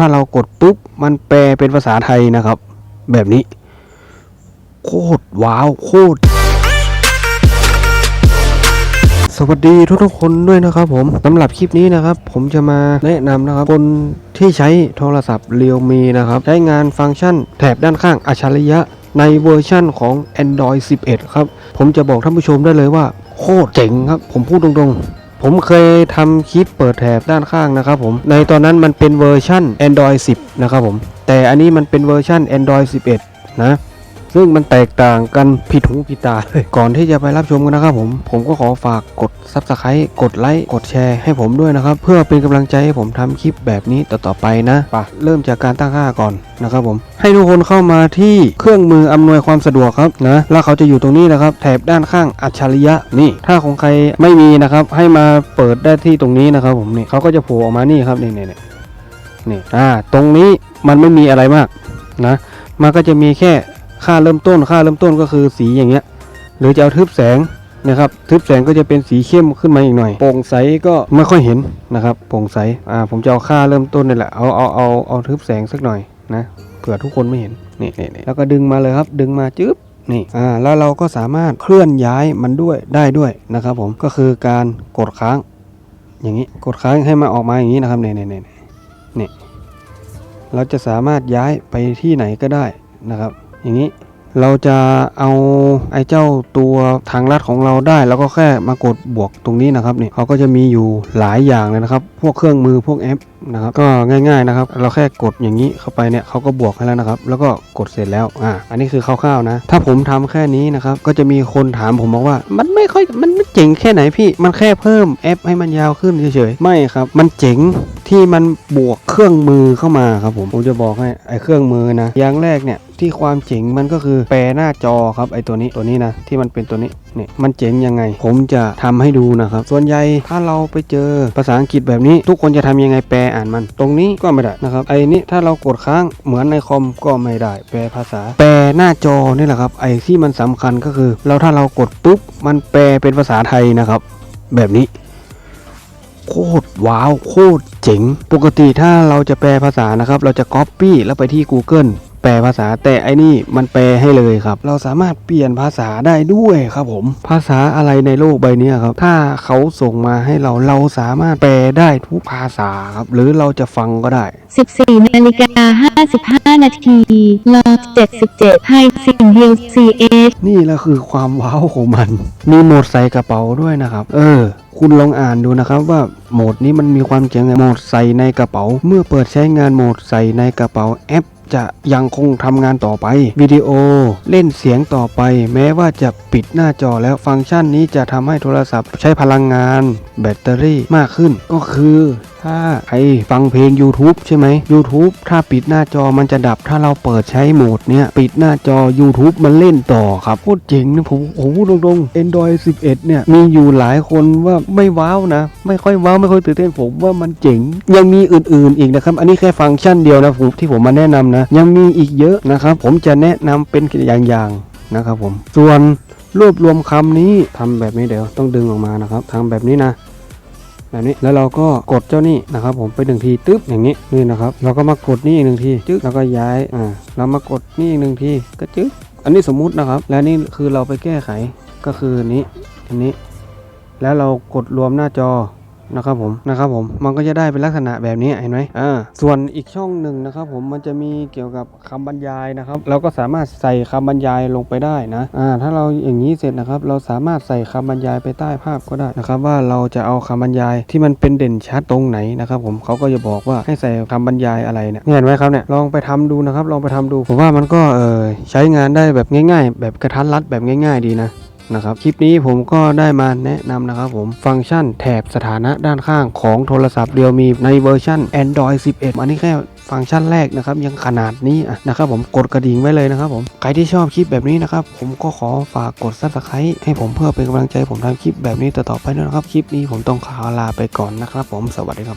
ถ้าเรากดปุ๊บ มันแปลเป็นภาษาไทยนะครับ แบบนี้ โคตรว้าว โคตร สวัสดีทุกๆคนด้วยนะครับผมสำหรับคลิปนี้นะครับ ผมจะมาแนะนำนะครับ คนที่ใช้โทรศัพท์เรียวมีนะครับ ใช้งานฟังก์ชันแถบด้านข้างอัจฉริยะ ในเวอร์ชั่นของ Android 11 ครับ ผมจะบอกท่านผู้ชมได้เลยว่า โคตรเจ๋งครับ ผมพูดตรงๆ ผมเคยทำคลิปเปิดแถบด้านข้างนะครับผม ในตอนนั้นมันเป็นเวอร์ชั่น Android 10 นะครับผม แต่อันนี้มันเป็นเวอร์ชั่น Android 11 นะ ซึ่งมันแตกต่างกันผิดหูผิดตาเลย ก่อนที่จะไปรับชมกันนะครับผม ผมก็ขอฝากกด Subscribe กดไลค์กดแชร์ให้ผมด้วยนะครับ เพื่อเป็นกำลังใจให้ผมทำคลิปแบบนี้ต่อๆไปนะปะเริ่มจากการตั้งค่าก่อนนะครับผม ให้ทุกคนเข้ามาที่เครื่องมืออำนวยความสะดวกครับนะแล้วเขาจะอยู่ตรงนี้นะครับ แถบด้านข้างอัจฉริยะนี่ ถ้าของใครไม่มีนะครับ ให้มาเปิดได้ที่ตรงนี้นะครับ ผมนี่เขาก็จะโผล่ออกมานี่ครับนี่นี่นี่นี่อ่าตรงนี้มันไม่มีอะไรมากนะมันก็จะมีแค่ ค่าเริ่มต้นค่าเริ่มต้นก็คือสีอย่างเงี้ยหรือจะเอาทึบแสงนะครับทึบแสงก็จะเป็นสีเข้มขึ้นมาอีกหน่อยโปร่งใสก็ไม่ค่อยเห็นนะครับโปร่งใสอ่าผมจะเอาค่าเริ่มต้นนี่แหละเอาเอาเอาเอาทึบแสงสักหน่อยนะเผื่อทุกคนไม่เห็นนี่นี่นแล้วก็ดึงมาเลยครับ ดึงมาจึ๊บนี่อ่าแล้วเราก็สามารถเคลื่อนย้ายมันด้วยได้ด้วยนะครับผมก็คือการกดค้าง อย่างนี้กดค้างให้มาออกมาอย่างนี้นะครับนี่นี่นี่นี่เราจะสามารถย้ายไปที่ไหนก็ได้นะครับ อย่างนี้เราจะเอาไอ้เจ้าตัวทางลัดของเราได้แล้วก็แค่มากดบวกตรงนี้นะครับเนี่ยเขาก็จะมีอยู่หลายอย่างเลยนะครับ พวกเครื่องมือพวกแอป นะครับก็ง่ายๆนะครับเราแค่กดอย่างนี้เข้าไปเนี่ยเขาก็บวกให้แล้วนะครับ แล้วก็กดเสร็จแล้วอ่าอันนี้คือคร่าวๆนะ ถ้าผมทำแค่นี้นะครับก็จะมีคนถามผมบอกว่า มันไม่ค่อยมันไม่เจ๋งแค่ไหนพี่มันแค่เพิ่มแอปให้มันยาวขึ้นเฉยๆไม่ครับ มันเจ๋งที่มันบวกเครื่องมือเข้ามาครับผมผมจะบอกให้ไอ้เครื่องมือนะอย่างแรกเนี่ยที่ความเจ๋งมันก็คือแปลหน้าจอครับไอตัวนี้ตัวนี้นะที่มันเป็นตัวนี้เนี่ยมันเจ๋งยังไง ผมจะทำให้ดูนะครับ ส่วนใหญ่ถ้าเราไปเจอภาษาอังกฤษแบบนี้ ทุกคนจะทำยังไงแปลอ่านมัน ตรงนี้ก็ไม่ได้นะครับไอ้นี้ถ้าเรากดค้างเหมือนในคอมก็ไม่ได้ แปลภาษา แปลหน้าจอนี่แหละครับ ไอ้ที่มันสำคัญก็คือ เราถ้าเรากดปุ๊บมันแปลเป็นภาษาไทยนะครับ แบบนี้โคตรว้าวโคตรเจ๋ง ปกติถ้าเราจะแปลภาษานะครับ เราจะ Copy แล้วไปที่ Google แปลภาษาแต่ไอ้นี่มันแปลให้เลยครับ เราสามารถเปลี่ยนภาษาได้ด้วยครับผม ภาษาอะไรในโลกใบนี้ครับ ถ้าเขาส่งมาให้เราเราสามารถแปลได้ทุกภาษาครับ หรือเราจะฟังก็ได้ 14นาฬิกา55 นาทีลอ77ไฮซิงเฮล CS นี่แหละคือความว้าวของมัน มีโหมดใส่กระเป๋าด้วยนะครับ เออคุณลองอ่านดูนะครับว่าโหมดนี้มันมีความเจ๋งไงโหมดใส่ในกระเป๋า เมื่อเปิดใช้งานโหมดใส่ในกระเป๋าแอป จะยังคงทำงานต่อไป วิดีโอเล่นเสียงต่อไป แม้ว่าจะปิดหน้าจอแล้วฟังก์ชันนี้จะทำให้โทรศัพท์ใช้พลังงาน แบตเตอรี่มากขึ้น ก็คือ ถ้าใครฟังเพลง YouTube ใช่ไหม YouTube ถ้าปิดหน้าจอมันจะดับถ้าเราเปิดใช้โหมดเนี้ยปิดหน้าจอ YouTube มันเล่นต่อครับโคตรเจ๋งนะผมผมพูดตรงๆ Android 11 เนี่ย มีอยู่หลายคนว่าไม่ว้าวนะ ไม่ค่อยว้าว ไม่ค่อยตื่นเต้นผมว่ามันเจ๋ง ยังมีอื่นๆอีกนะครับ อันนี้แค่ฟังก์ชันเดียวนะผมที่ผมมาแนะนำนะ ยังมีอีกเยอะนะครับผมจะแนะนำเป็นอย่างๆนะครับผมส่วนรวบรวมคำนี้ทำแบบนี้เดี๋ยวต้องดึงออกมานะครับทำแบบนี้นะ แบบนี้แล้วเราก็กดเจ้านี่นะครับ ผมไปหนึ่งทีตึ๊บอย่างนี้นี่นะครับ เราก็มากดนี่อีกหนึ่งทีจึ๊กแล้วก็ย้ายอ่าเรามากดนี่อีกหนึ่งทีก็จึ๊กอันนี้สมมุตินะครับ และนี่คือเราไปแก้ไขก็คือนี้อันนี้ แล้วเรากดรวมหน้าจอ นะครับผมนะครับผมมันก็จะได้เป็นลักษณะแบบนี้เห็นไหมอ่าส่วนอีกช่องหนึ่งนะครับผมมันจะมีเกี่ยวกับคำบรรยายนะครับ เราก็สามารถใส่คำบรรยายลงไปได้นะอ่าถ้าเราอย่างนี้เสร็จนะครับ เราสามารถใส่คำบรรยายไปใต้ภาพก็ได้นะครับ ว่าเราจะเอาคำบรรยายที่มันเป็นเด่นชัดตรงไหนนะครับ ผมเขาก็จะบอกว่าให้ใส่คำบรรยายอะไรเนี่ยเห็นไหมครับเนี่ยลองไปทำดูนะครับ ลองไปทำดูผมว่ามันก็เออใช้งานได้แบบง่าย ๆ แบบกระทัดรัดแบบง่าย ๆ ดีนะ นะครับคลิปนี้ผมก็ได้มาแนะนำนะครับผมฟังก์ชันแถบสถานะด้านข้างของโทรศัพท์เรียวมีในเวอร์ชัน Android 11 อันนี้แค่ฟังก์ชันแรกนะครับยังขนาดนี้ะนะครับผมกดกระดิ่งไว้เลยนะครับผมใครที่ชอบคลิปแบบนี้นะครับผมก็ขอฝากกด subscribe ให้ผมเพื่อเป็นกำลังใจผมทำคลิปแบบนี้ต่อๆไปนะครับคลิปนี้ผมต้องขอลาไปก่อนนะครับผมสวัสดีครับ